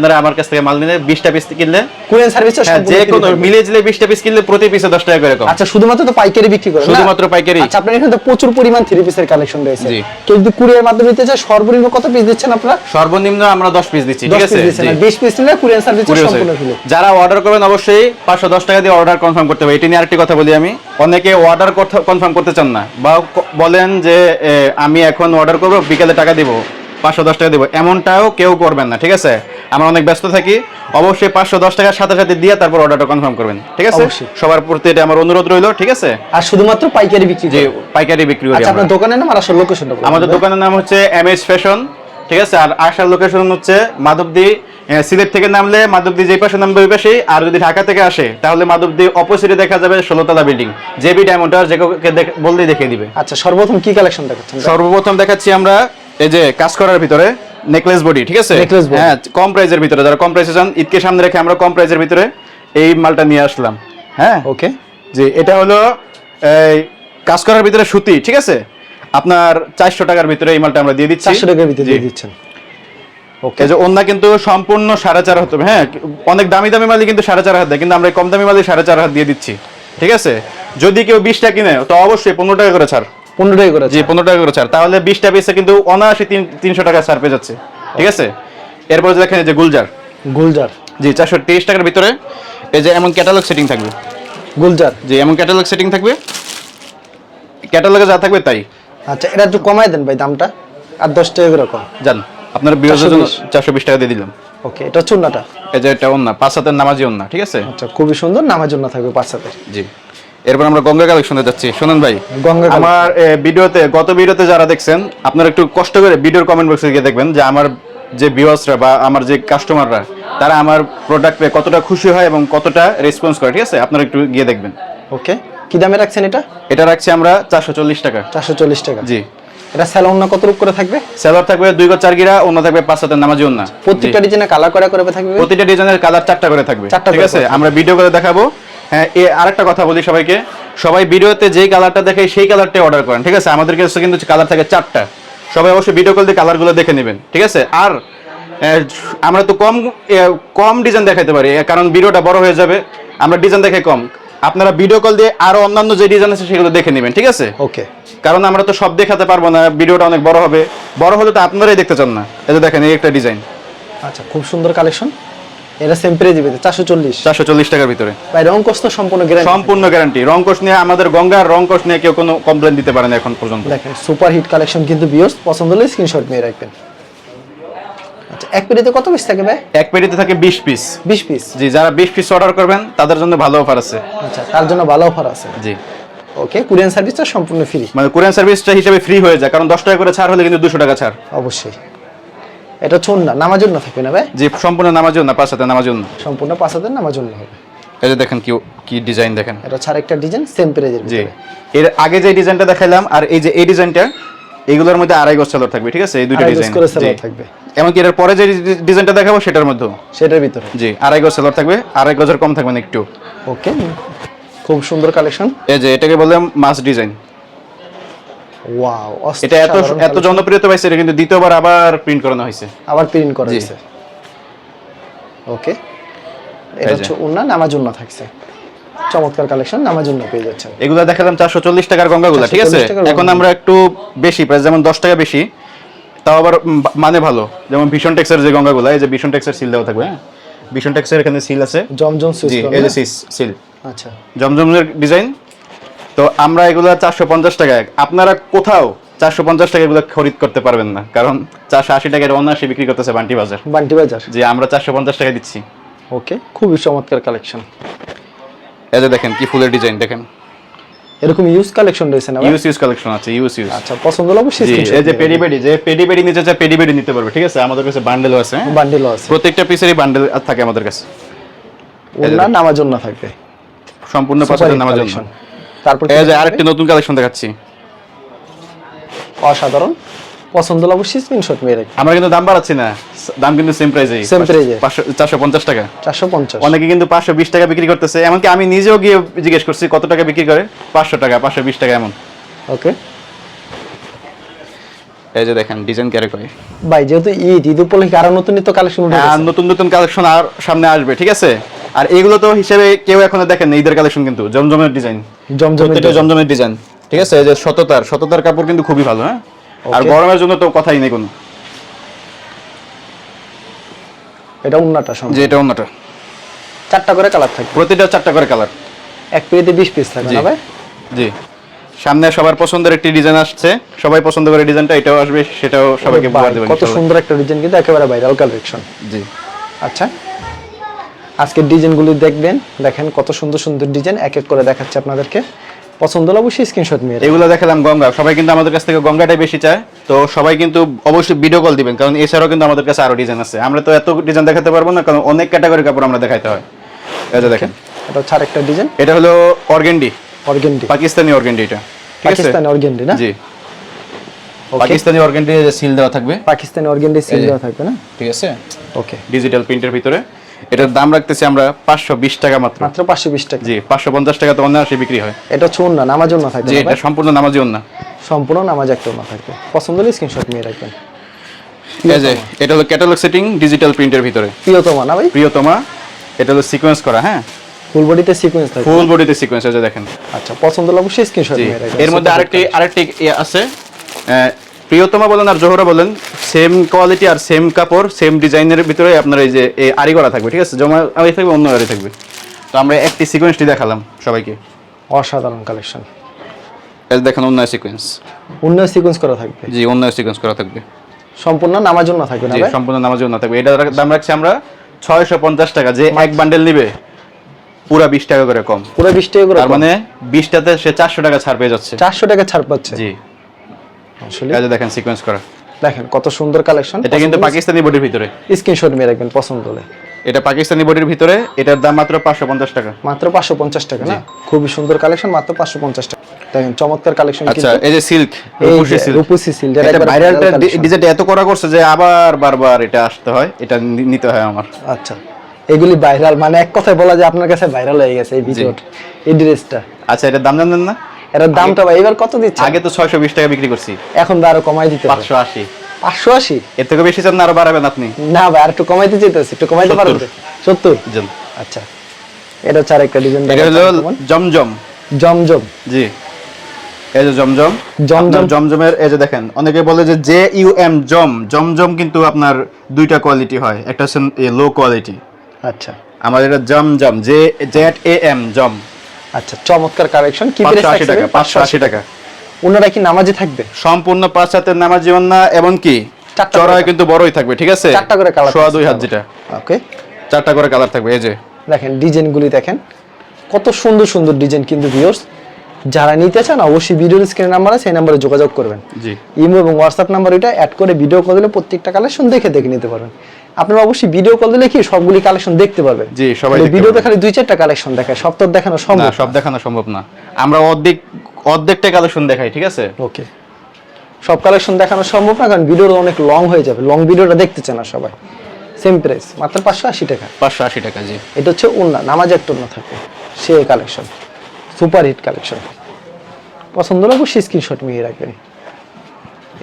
আপনারা আমার কাছ থেকে মাল নিলে বিশটা পিস কিনলে কুরিয়ান সার্ভিস যে কোনো মিলে জিলে বিশটা পিস কিনলে প্রতি পিসে দশ টাকা করে কম। আচ্ছা শুধুমাত্র তো পাইকারি বিক্রি করেন শুধুমাত্র পাইকারি। আচ্ছা আপনার এখানে তো প্রচুর পরিমাণ থ্রি পিসের কালেকশন রয়েছে। কেউ যদি কুরিয়ার মাধ্যমে নিতে চায় সর্বনিম্ন কত পিস দিচ্ছেন আপনারা? সর্বনিম্ন আমরা দশ পিস দিচ্ছি ঠিক আছে? 20 পিস নিলে কুরিয়ান সার্ভিস সম্পূর্ণ। ফ্রি যারা অর্ডার করবেন অবশ্যই পাঁচশো দশ টাকা দিয়ে অর্ডার কনফার্ম করতে হবে। এটি নিয়ে আরেকটি কথা বলি আমি। অনেকে অর্ডার কনফার্ম করতে চান না। বা বলেন যে আমি এখন অর্ডার করব বিকেলে টাকা দিব পাঁচশো দশ টাকা দিব। এমনটাও কেউ করবেন না ঠিক আছে? আমরা অনেক ব্যস্ত থাকি অবশ্যই পাঁচশো দশ টাকার সাথে সাথে দিয়ে তারপর অর্ডারটা কনফার্ম করবেন ঠিক আছে? সবার প্রতি এটা আমার অনুরোধ রইল ঠিক আছে? আর শুধুমাত্র পাইকারি বিক্রি যে পাইকারি বিক্রি করি আচ্ছা আপনার দোকানের নাম আর আসল লোকেশনটা আমাদের দোকানের নাম হচ্ছে এম এস ফ্যাশন ঠিক আছে? আর আসার লোকেশন হচ্ছে মাধবদী সিলেট থেকে নামলে মাধবদী যেই পাশে নামবে ওই পাশেই আর যদি ঢাকা থেকে আসে তাহলে মাধবদী অপোজিটে দেখা যাবে ষোলোতলা বিল্ডিং জেবি ডায়মন্ড টাওয়ার যে বললেই দেখিয়ে দিবে। আচ্ছা সর্বপ্রথম কি কালেকশন দেখাচ্ছেন? সর্বপ্রথম দেখাচ্ছি আমরা এই যে কাজ করার ভিতরে নেকলেস বডি ঠিক আছে? হ্যাঁ কম প্রাইজের ভিতরে যারা কম প্রাইসে চান ঈদকে সামনে রেখে আমরা কম প্রাইজের ভিতরে এই মালটা নিয়ে আসলাম। হ্যাঁ? ওকে জি এটা হলো এই কাজ করার ভিতরে সুতি ঠিক আছে? আপনার চারশো টাকার ভিতরে এই মালটা আমরা দিয়ে দিচ্ছি। 400 টাকার ভিতরে দিয়ে দিচ্ছেন। ওকে যে ওন্না কিন্তু সম্পূর্ণ সাড়ে চার হাত হ্যাঁ? অনেক দামি দামি মালি কিন্তু সাড়ে চার হাত দেয় কিন্তু আমরা কম দামি মালি সাড়ে চার হাত দিয়ে দিচ্ছি ঠিক আছে? যদি কেউ বিশটা কিনে তো অবশ্যই পনেরো টাকা করে ছাড়। 15 টাকা করে জি পনেরো টাকা করে ছাড়। তাহলে বিশটা পিসে কিন্তু অনায়াসে তিন তিনশো টাকা ছাড় পেয়ে যাচ্ছে। ঠিক আছে? এরপর দেখেন যে গুলজার। গুলজার। জি চারশো তিরিশ টাকার ভিতরে এই যে এমন ক্যাটালগ সেটিং থাকবে। গুলজার। জি এমন ক্যাটালগ সেটিং থাকবে। ক্যাটালগে যা থাকবে তাই। আচ্ছা এটা একটু কমায় দেন ভাই দামটা। আর 10 টাকা করে কম। জান আপনার বিরোধের জন্য 420 চারশো বিশ টাকা দিয়ে দিলাম। ওকে এটা চুন্নাটা এই যে এটা অন্যা পাঁচ হাতের নামাজি অন্যা ঠিক আছে? আচ্ছা খুবই সুন্দর নামের জন্য থাকবে পাঁচ হাতের। জি। এরপর আমরা গঙ্গা কালেকশনে যাচ্ছি। শোনেন ভাই গঙ্গা আমার ভিডিওতে গত ভিডিওতে যারা দেখছেন আপনারা একটু কষ্ট করে ভিডিওর কমেন্ট বক্সে গিয়ে দেখবেন যে আমার যে ভিউয়ার্সরা বা আমার যে কাস্টমাররা তারা আমার প্রোডাক্ট পেয়ে কতটা খুশি হয় এবং কতটা রেসপন্স করে ঠিক আছে? আপনারা একটু গিয়ে দেখবেন। ওকে কি দামে রাখছেন এটা? এটা রাখছি আমরা চারশো চল্লিশ টাকা। 440 টাকা। জি। এটা স্যালোন না কত রূপ করে থাকবে? সেলার থাকবে দুই গো চার গিরা অন্য থাকবে পাঁচ হাতের নামাজি অন্য প্রত্যেকটা ডিজাইনে কালার করা করে থাকবে? প্রতিটা ডিজাইনের কালার চারটা করে থাকবে। চারটা ঠিক আছে? আমরা ভিডিও করে দেখাবো। হ্যাঁ এ আরেকটা কথা বলি সবাইকে। সবাই ভিডিওতে যেই কালারটা দেখে সেই কালারটাই অর্ডার করেন ঠিক আছে? আমাদের কাছে কিন্তু কালার থাকে চারটা। সবাই অবশ্যই ভিডিও কল দিয়ে কালারগুলো দেখে নেবেন ঠিক আছে? আর আমরা তো কম কম ডিজাইন দেখাতে পারি কারণ ভিডিওটা বড় হয়ে যাবে। আমরা ডিজাইন দেখে কম। আপনারা ভিডিও কল দিয়ে আরও অন্যান্য যে ডিজাইন আছে সেগুলো দেখে নেবেন ঠিক আছে? ওকে কারণ আমরা তো সব দেখাতে পারব না ভিডিওটা অনেক বড় হবে। বড় হলে তো আপনারাই দেখতে চান না। এই দেখেন এই একটা ডিজাইন আচ্ছা খুব সুন্দর কালেকশন এটা সেম প্রাইস দিবে 440 চারশো চল্লিশ। টাকার ভিতরে। ভাই রং কষ্ট সম্পূর্ণ গ্যারান্টি সম্পূর্ণ গ্যারান্টি রং কোষ নিয়ে আমাদের গঙ্গার রং কোষ নিয়ে কেউ কোনো কমপ্লেন দিতে পারে না এখন পর্যন্ত। দেখেন সুপার হিট কালেকশন কিন্তু বিয়স পছন্দ হলে স্ক্রিনশট নিয়ে রাখবেন। আচ্ছা এক পেটিতে কত পিস থাকে ভাই? এক পেটিতে থাকে বিশ পিস 20 পিস জি যারা বিশ পিস অর্ডার করবেন তাদের জন্য ভালো অফার আছে। আচ্ছা তার জন্য ভালো অফার আছে। জি। ওকে কুরিয়ান সার্ভিসটা সম্পূর্ণ ফ্রি মানে কোরিয়ান সার্ভিসটা হিসেবে ফ্রি হয়ে যায় কারণ দশ টাকা করে ছাড় হলে কিন্তু দুশো টাকা ছাড়। অবশ্যই। এটা চুন না নামার জন্য থাকবে না ভাই? জি সম্পূর্ণ নামার জন্য পাঁচ হাতে নামার জন্য। সম্পূর্ণ পাঁচ হাজার নামার জন্য হবে। এই যে দেখেন কি কি ডিজাইন দেখেন। এটা ছাড়া একটা ডিজাইন সেম প্রাইজের জি। এর আগে যে ডিজাইনটা দেখাইলাম আর এই যে এই ডিজাইনটা এগুলোর মধ্যে আড়াই গজ সেলর থাকবে ঠিক আছে? এই দুটো ডিজাইন করে থাকবে। এমনকি এর পরে যে ডিজাইনটা দেখাবো সেটার মধ্যেও সেটার ভিতরে। জি আড়াই গজ সেলর থাকবে আড়াই গজের কম থাকবে না একটু। ওকে খুব সুন্দর কালেকশন এই যে এটাকে বললাম মাস ডিজাইন ওয়াও এটা এত এত জনপ্রিয়তা পাইছে এটা কিন্তু দ্বিতীয়বার আবার প্রিন্ট করানো হয়েছে। আবার প্রিন্ট করা হয়েছে। ওকে এটা হচ্ছে উন্না নামার জন্য থাকছে। চমৎকার কালেকশন নামার জন্য পেয়ে যাচ্ছেন। এগুলা দেখালাম চারশো চল্লিশ টাকার গঙ্গাগুলা ঠিক আছে? এখন আমরা একটু বেশি প্রাইস যেমন দশ টাকা বেশি তাও আবার মানে ভালো। যেমন ভীষণ টেক্সের যে গঙ্গাগুলা এই যে ভীষণ টেক্সের সিল দেওয়া থাকবে হ্যাঁ? ভীষণ টেক্সের এখানে সিল আছে। জমজম সুইচ এই যে সিল আচ্ছা। জমজমের ডিজাইন তো আমরা এগুলো চারশো পঞ্চাশ টাকায় আপনারা কোথাও চারশো পঞ্চাশ টাকা এগুলো খরিদ করতে পারবেন না কারণ চারশো আশি টাকার অনায়াসে বিক্রি করতেছে বান্টি বাজার। বান্টি বাজার। যে আমরা চারশো পঞ্চাশ টাকা দিচ্ছি। ওকে খুবই চমৎকার কালেকশন। এই যে দেখেন কি ফুলের ডিজাইন দেখেন। এরকম ইউজ কালেকশন রয়েছে না? ইউস ইউজ কালেকশন আছে ইউস ইউজ আচ্ছা পছন্দ হলে অবশ্যই এই যে পেডি পেডি যে পেডি পেডি নিতে চায় পেডি পেডি নিতে পারবে ঠিক আছে? আমাদের কাছে বান্ডেলও আছে হ্যাঁ? বান্ডিলও আছে। প্রত্যেকটা পিসেরই বান্ডেল থাকে আমাদের কাছে। উন্না নামার জন্য থাকবে। সম্পূর্ণ পছন্দ নামার জন্য। তারপর এই যে? আরেকটি নতুন কালেকশন দেখাচ্ছি। অসাধারণ। পছন্দ হলে অবশ্যই স্ক্রিনশট রাখবেন। আমরা কিন্তু দাম বাড়াচ্ছি না। দাম কিন্তু সেম এ। পাঁচশো চারশো পঞ্চাশ টাকা। চারশো পঞ্চাশ। অনেকে কিন্তু পাঁচশো বিশ টাকা বিক্রি করতেছে। এমনকি আমি নিজেও গিয়ে জিজ্ঞেস করছি কত টাকা বিক্রি করে? পাঁচশো টাকা পাঁচশো বিশ টাকা এমন। ওকে। এই যে দেখেন ডিজাইন ক্যারে করে ভাই যেহেতু ঈদ ঈদ উপলক্ষে আরও নতুন নিত্য কালেকশন উঠে আর নতুন নতুন কালেকশন আর সামনে আসবে ঠিক আছে? আর এগুলো তো হিসেবে কেউ এখনও দেখেন না ঈদের কালেকশন কিন্তু জমজমের ডিজাইন জমজমের জমজমের ডিজাইন ঠিক আছে? এই যে সততার সততার কাপড় কিন্তু খুবই ভালো হ্যাঁ? আর গরমের জন্য তো কথাই নেই কোনো। এটা উন্নাটা যে এটা অন্যটা চারটা করে কালার থাকবে। প্রতিটা চারটা করে কালার এক পেরিতে বিশ পিস থাকবে জি। না ভাই? জি। সামনে সবার পছন্দের একটি ডিজাইন আসছে। সবাই পছন্দ করে ডিজাইনটা এটাও আসবে সেটাও সবাইকে উপহার দেবেন কত সুন্দর একটা ডিজাইন কিন্তু একেবারে ভাইরাল কালেকশন জি। আচ্ছা। আজকের ডিজাইনগুলি দেখবেন। দেখেন কত সুন্দর সুন্দর ডিজাইন এক এক করে দেখাচ্ছে আপনাদেরকে। পছন্দ হলে অবশ্যই স্ক্রিনশট নিয়ে এগুলো দেখালাম গঙ্গা। সবাই কিন্তু আমাদের কাছ থেকে গঙ্গাটাই বেশি চায়। তো সবাই কিন্তু অবশ্যই ভিডিও কল দিবেন কারণ এছাড়াও কিন্তু আমাদের কাছে আরও ডিজাইন আছে। আমরা তো এত ডিজাইন দেখাতে পারব না কারণ অনেক ক্যাটাগরি কাপড় আমরা দেখাইতে হয়। যে দেখেন। এটা হচ্ছে আরেকটা ডিজাইন এটা হলো অর্গেন্ডি। অর্গেন্ডি। পাকিস্তানি অর্গেন্ডি এটা। ঠিক আছে? পাকিস্তানি অর্গেন্ডি না? জি. পাকিস্তানি অর্গেন্ডি সিল দেওয়া থাকবে। পাকিস্তানি অর্গেন্ডি সিল দেওয়া থাকবে না? ঠিক আছে? ওকে ডিজিটাল প্রিন্টের ভিতরে। এটার দাম রাখতেছি আমরা পাঁচশো বিশ টাকা মাত্র। মাত্র পাঁচশো বিশ টাকা। জি পাঁচশো পঞ্চাশ টাকা তো অনায়াসে বিক্রি হয়। এটা হচ্ছে না নামার জন্য থাকবে জি এটা সম্পূর্ণ নামাজি না সম্পূর্ণ নামাজ একটা না থাকবে। পছন্দ হলে স্ক্রিনশট নিয়ে রাখবেন। এই যে এটা হলো ক্যাটালগ সেটিং ডিজিটাল প্রিন্টের ভিতরে। প্রিয়তমা না ভাই? প্রিয়তমা এটা হলো সিকোয়েন্স করা হ্যাঁ? ফুল বডিতে সিকোয়েন্স থাকবে। ফুল বডিতে সিকোয়েন্স আছে দেখেন। আচ্ছা পছন্দ হলে অবশ্যই স্ক্রিনশট নিয়ে রাখবেন। এর মধ্যে আরেকটি আরেকটি ইয়ে আছে। প্রিয়তমা বলেন আর জোহরা বলেন সেম কোয়ালিটি আর সেম কাপড় সেম ডিজাইনের ভিতরে আপনার এই যে এই আরি করা থাকবে ঠিক আছে? জমা আরি থাকবে অন্য আরি থাকবে। তো আমরা একটি সিকোয়েন্সটি দেখালাম সবাইকে। অসাধারণ কালেকশন দেখেন অন্য সিকোয়েন্স উন্নয় সিকোয়েন্স করা থাকবে। জি অন্য সিকোয়েন্স করা থাকবে। সম্পূর্ণ নামার জন্য থাকবে না সম্পূর্ণ নামাজ না থাকবে। এটা দাম রাখছি আমরা ছয়শো পঞ্চাশ টাকা। যে এক বান্ডেল নিবে পুরা বিশ টাকা করে কম। পুরো বিশ টাকা করে মানে বিশটাতে সে চারশো টাকা ছাড় পেয়ে যাচ্ছে। চারশো টাকা ছাড় পাচ্ছে। জি। আসলে? এই যে দেখেন সিকোয়েন্স করা। দেখেন কত সুন্দর কালেকশন এটা কিন্তু পাকিস্তানি বডির ভিতরে। স্ক্রিনশট নিয়ে রাখবেন পছন্দ হলে। এটা পাকিস্তানি বডির ভিতরে এটার দাম মাত্র পাঁচশো পঞ্চাশ টাকা। মাত্র পাঁচশো পঞ্চাশ টাকা না? খুবই সুন্দর কালেকশন মাত্র পাঁচশো পঞ্চাশ টাকা। দেখেন চমৎকার কালেকশন আচ্ছা এই যে সিল্ক রূপসী এটা। ডিজাইনটা এত করা করছে যে আবার বারবার এটা আসতে হয় এটা নিতে হয় আমার। আচ্ছা এগুলি ভাইরাল মানে এক কথায় বলা যায় আপনার কাছে ভাইরাল হয়ে গেছে এই ভিডিওটা এই ড্রেসটা আচ্ছা এটার দাম জানেন না? এটার দামটা ভাই এবার কত দিচ্ছে? আগে তো ছয়শো বিশ টাকা বিক্রি করছি। এখন তো আরও কমাই দিতে হবে। পাঁচশো আশি। পাঁচশো আশি? এর থেকে বেশি চান না আরও বাড়াবেন আপনি। না ভাই আর একটু কমাইতে চাইতেছি একটু কমাইতে সত্তর। পারবে সত্তর? জন। আচ্ছা। এটা হচ্ছে আরেকটা ডিজাইন এটা হলো জমজম। জমজম। জি। এই যে জমজম জমজম। জমজমের এই যে দেখেন অনেকে বলে যে জে ইউ এম জম। জমজম কিন্তু আপনার দুইটা কোয়ালিটি হয়। একটা হচ্ছে লো কোয়ালিটি আচ্ছা। আমাদের এটা Zamzam J Z A M Zam. আচ্ছা চমৎকার কালেকশন কি প্রাইস টাকা পাঁচশো আশি টাকা। ওনারা কি নামাজে থাকবে? সম্পূর্ণ পাঁচ হাতের নামাজ জীবন না এবং কি? চারটা চড়াই কিন্তু বড়ই থাকবে ঠিক আছে? চারটা করে কালার সোয়া দুই হাত যেটা। ওকে। চারটা করে কালার থাকবে এই যে। দেখেন ডিজাইনগুলি দেখেন। কত সুন্দর সুন্দর ডিজাইন কিন্তু ভিউয়ার্স যারা নিতে চান অবশ্যই ভিডিওর স্ক্রিন নাম্বার আছে সেই নাম্বারে যোগাযোগ করবেন। জি। ইমো এবং হোয়াটসঅ্যাপ নাম্বার এটা অ্যাড করে ভিডিও কল দিলে প্রত্যেকটা কালেকশন দেখে দেখে নিতে পারবেন। আপনারা অবশ্যই ভিডিও কল দিলে কি সবগুলি কালেকশন দেখতে পারবেন? জি, সবাই ভিডিওতে খালি দুই চারটা কালেকশন দেখায় সব তো দেখানো না সব দেখানো সম্ভব না। আমরা অর্ধেক অর্ধেকটা কালেকশন দেখাই ঠিক আছে? ওকে সব কালেকশন দেখানো সম্ভব না কারণ ভিডিওটা অনেক লং হয়ে যাবে। লং ভিডিওটা দেখতে চান না সবাই। সেম প্রাইস মাত্র পাঁচশো আশি টাকা। পাঁচশো আশি টাকা জি। এটা হচ্ছে উন্না নামাজ একটা উন্না থাকবে সে কালেকশন সুপার হিট কালেকশন। পছন্দ হলে অবশ্যই স্ক্রিনশট নিয়ে রাখবেন।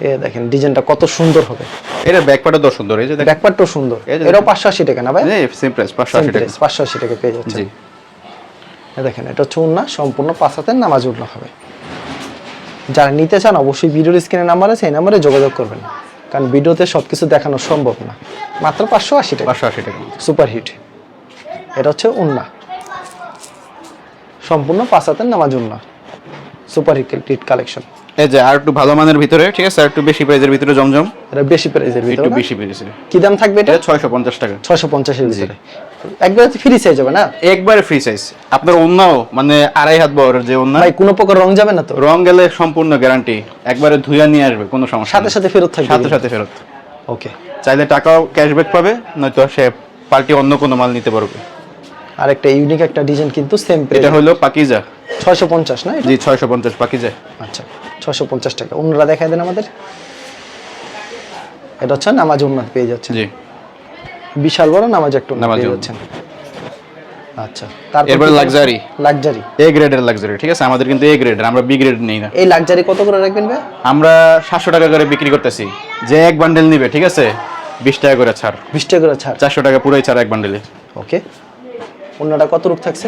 এ দেখেন ডিজাইনটা কত সুন্দর হবে। এটা ব্যাকপার্টও তো সুন্দর এই যে দেখেন। ব্যাকপার্টটাও সুন্দর। এই এটাও পাঁচশো আশি টাকা না ভাই? সেম প্রাইস পাঁচশো আশি টাকা। পাঁচশো আশি টাকা পেয়ে যাচ্ছে জি। দেখেন এটা হচ্ছে উন্না সম্পূর্ণ পাঁচ হাতের নামাজ উন্না হবে। যারা নিতে চান অবশ্যই ভিডিওর স্ক্রিনে নাম্বার আছে এই নাম্বারে যোগাযোগ করবেন। কারণ ভিডিওতে সব কিছু দেখানো সম্ভব না। মাত্র পাঁচশো আশি টাকা। পাঁচশো আশি টাকা। সুপার হিট এটা হচ্ছে উন্না সম্পূর্ণ পাঁচ হাতের নামাজ উন্না। সুপার হিট কালেকশন এই যে আর একটু ভালো মানের ভিতরে ঠিক আছে? আর একটু বেশি প্রাইজের ভিতরে জমজম। এটা বেশি প্রাইসের একটু ভিতরে না? বেশি প্রাইজের। কি দাম থাকবে এটা? এটা ছয়শো পঞ্চাশ টাকা। ছয়শো পঞ্চাশের ভিতরে। একবার ফ্রি সাইজ হবে না? একবারে ফ্রি সাইজ আপনার অন্যও মানে আড়াই হাত বড় যে অন্য ভাই কোনো প্রকার রং যাবে না তো? রং গেলে সম্পূর্ণ গ্যারান্টি একবারে ধুইয়া নিয়ে আসবে কোনো সমস্যা সাথে সাথে ফেরত থাকবে সাথে সাথে ফেরত। ওকে চাইলে টাকাও ক্যাশব্যাক পাবে নয়তো সে পার্টি অন্য কোনো মাল নিতে পারবে। আর একটা ইউনিক একটা ডিজাইন কিন্তু সেম এটা হলো পাকিজা। ছয়শো পঞ্চাশ না এটা? জি ছয়শো পঞ্চাশ পাকিজা। আচ্ছা ছয়শো পঞ্চাশ টাকা। অন্যরা দেখায় দেন আমাদের। এটা হচ্ছে নামাজ উন্নত পেয়ে যাচ্ছে জি। বিশাল বড় নামাজ একটা পেয়ে। যাচ্ছেন। আচ্ছা তারপর লাক্সারি লাক্সারি এ গ্রেডের লাক্সারি ঠিক আছে? আমাদের কিন্তু এ গ্রেডের আমরা বি গ্রেড নেই না। এই লাক্সারি কত করে রাখবেন ভাই? আমরা সাতশো টাকা করে বিক্রি করতেছি। যে এক বান্ডেল নিবে ঠিক আছে? বিশ টাকা করে ছাড়। বিশ টাকা করে ছাড়। চারশো টাকা পুরোই ছাড় এক বান্ডেলে ওকে অন্যটা কত রূপ থাকছে?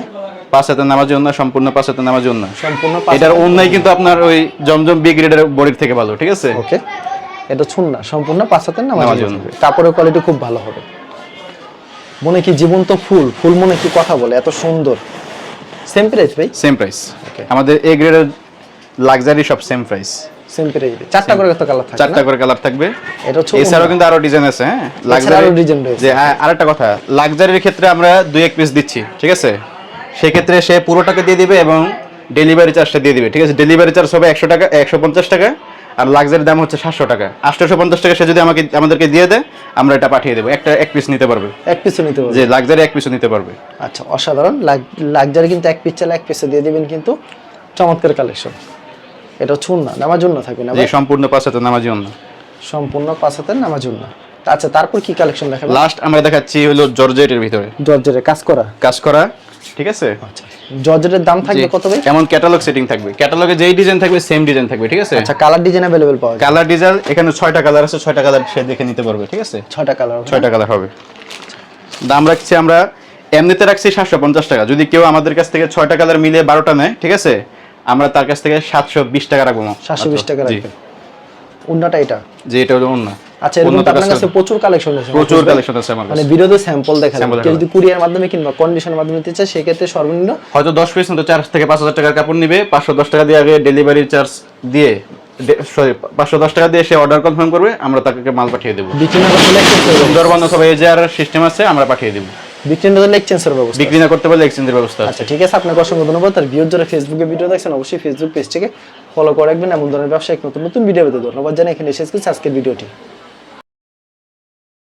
পাঁচ হাতে নামার জন্য সম্পূর্ণ পাঁচ হাতে নামার জন্য সম্পূর্ণ এটার অন্যায় কিন্তু আপনার ওই জমজম বি গ্রেডের বডির থেকে ভালো ঠিক আছে? ওকে। এটা ছুন না সম্পূর্ণ পাঁচ হাতের নামাজ হবে কাপড়ের কোয়ালিটি খুব ভালো হবে। মনে কি জীবন্ত ফুল? ফুল মনে কি কথা বলে? এত সুন্দর। সেম প্রাইস ভাই? Same price. আমাদের এ গ্রেডের লাক্সারি সব সেম প্রাইস সেম প্রাইস চারটা করে কালার থাকে চারটা করে কালার থাকবে। এটা হচ্ছে এছাড়াও কিন্তু আরও ডিজাইন আছে হ্যাঁ? রয়েছে। যে হ্যাঁ, আরেকটা কথা। লাক্সারির ক্ষেত্রে আমরা দুই এক পিস দিচ্ছি ঠিক আছে? সেক্ষেত্রে সে পুরোটাকে দিয়ে দিবে এবং ডেলিভারি চার্জটা দিয়ে দিবে ঠিক আছে? ডেলিভারি চার্জ হবে একশো টাকা একশো পঞ্চাশ টাকা আর লাক্সারির দাম হচ্ছে সাতশো টাকা। আটশোশো পঞ্চাশ টাকা সে যদি আমাকে আমাদেরকে দিয়ে দেয় আমরা এটা পাঠিয়ে দেবো। একটা এক পিস নিতে পারবে। এক পিসও নিতে পারবে। যে লাক্সারি এক পিসও নিতে পারবে। আচ্ছা অসাধারণ। লাক্সারি কিন্তু এক পিস চালে এক পিসে দিয়ে দিবেন কিন্তু চমৎকার কালেকশন এটা ছুন না নামার জন্য থাকবে না সম্পূর্ণ পাঁচ হাতে নামার জন্য সম্পূর্ণ পাঁচ জন্য আচ্ছা তারপর কি কালেকশন দেখাবেন? লাস্ট আমরা দেখাচ্ছি হলো জর্জেটের ভিতরে। কাজ করা? কাজ করা ঠিক আছে? আচ্ছা জর্জেটের দাম থাকবে কত ভাই? এমন ক্যাটালগ সেটিং থাকবে। ক্যাটালগে যেই ডিজাইন থাকবে সেম ডিজাইন থাকবে ঠিক আছে? আচ্ছা কালার ডিজাইন অ্যাভেলেবেল পাওয়া যায়। কালার ডিজাইন এখানে ছয়টা কালার আছে ছয়টা কালার সে দেখে নিতে পারবে ঠিক আছে? ছয়টা কালার ছয়টা কালার হবে। দাম রাখছি আমরা এমনিতে রাখছি সাতশো পঞ্চাশ টাকা। যদি কেউ আমাদের কাছ থেকে ছয়টা কালার মিলে বারোটা নেয় ঠিক আছে? আমরা তার কাছ থেকে সাতশো বিশ টাকা রাখব সাতশো বিশ টাকা। রাখবেন। উন্নাটা এটা? যে এটা হলো অন্য আচ্ছা এরকম আপনার কাছে প্রচুর কালেকশন আছে প্রচুর কালেকশন আছে আমার মানে কাছে স্যাম্পল দেখা কেউ যদি কুরিয়ার মাধ্যমে কিংবা কন্ডিশনের মাধ্যমে নিতে চায় সেক্ষেত্রে সর্বনিম্ন হয়তো পিস মতো থেকে পাঁচ হাজার টাকার কাপড় নিবে। পাঁচশো দশ টাকা দিয়ে আগে ডেলিভারি চার্জ দিয়ে সরি পাঁচশো দশ টাকা দিয়ে সে অর্ডার কনফার্ম করবে আমরা তাকে মাল পাঠিয়ে দেবো। সুন্দরবন এই সিস্টেম আছে আমরা পাঠিয়ে দেবো। বিক্রি না করলে এক্সচেঞ্জের ব্যবস্থা বিক্রি না করতে পারলে এক্সচেঞ্জের ব্যবস্থা আছে। আচ্ছা ঠিক আছে আপনাকে অসংখ্য ধন্যবাদ। আর ভিউর যারা ফেসবুকে ভিডিও দেখছেন অবশ্যই ফেসবুক পেজটিকে ফলো করে রাখবেন এমন ধরনের ব্যবসায়িক নতুন নতুন ভিডিও পেতে ধন্যবাদ জানাই এখানে শেষ করছি। আজকের ভিডিওটি